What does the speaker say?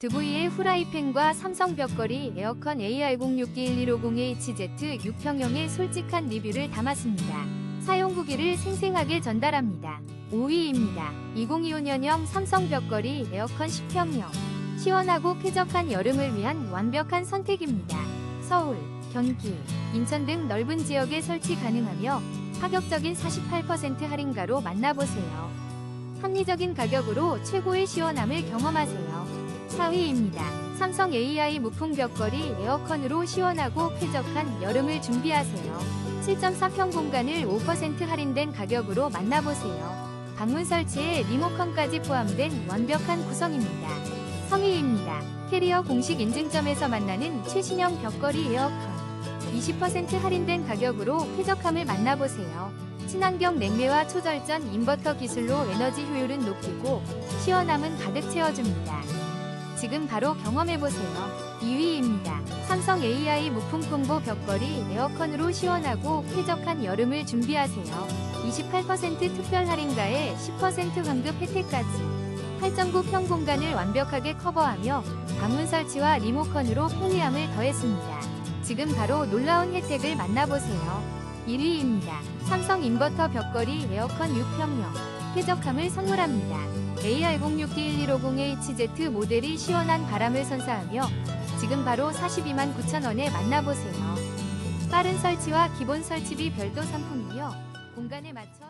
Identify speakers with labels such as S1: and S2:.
S1: 드부이의 후라이팬과 삼성 벽걸이 에어컨 AR06D1250HZ 6평형의 솔직한 리뷰를 담았습니다. 사용 후기를 생생하게 전달합니다. 5위입니다. 2025년형 삼성 벽걸이 에어컨 10평형. 시원하고 쾌적한 여름을 위한 완벽한 선택입니다. 서울, 경기, 인천 등 넓은 지역에 설치 가능하며 파격적인 48% 할인가로 만나보세요. 합리적인 가격으로 최고의 시원함을 경험하세요. 4위입니다. 삼성 AI 무풍 벽걸이 에어컨으로 시원하고 쾌적한 여름을 준비하세요. 7.4평 공간을 5% 할인된 가격으로 만나보세요. 방문 설치에 리모컨까지 포함된 완벽한 구성입니다. 성의입니다. 캐리어 공식 인증점에서 만나는 최신형 벽걸이 에어컨. 20% 할인된 가격으로 쾌적함을 만나보세요. 친환경 냉매와 초절전 인버터 기술로 에너지 효율은 높이고 시원함은 가득 채워줍니다. 지금 바로 경험해보세요. 2위입니다. 삼성 AI 무풍 콤보 벽걸이 에어컨으로 시원하고 쾌적한 여름을 준비하세요. 28% 특별 할인가에 10% 환급 혜택까지. 8.9평 공간을 완벽하게 커버하며 방문 설치와 리모컨으로 편리함을 더했습니다. 지금 바로 놀라운 혜택을 만나보세요. 1위입니다. 삼성 인버터 벽걸이 에어컨 6평형. 쾌적함을 선물합니다. AR06D1250HZ 모델이 시원한 바람을 선사하며 지금 바로 42만 9천원에 만나보세요. 빠른 설치와 기본 설치비 별도 상품이며 공간에 맞춰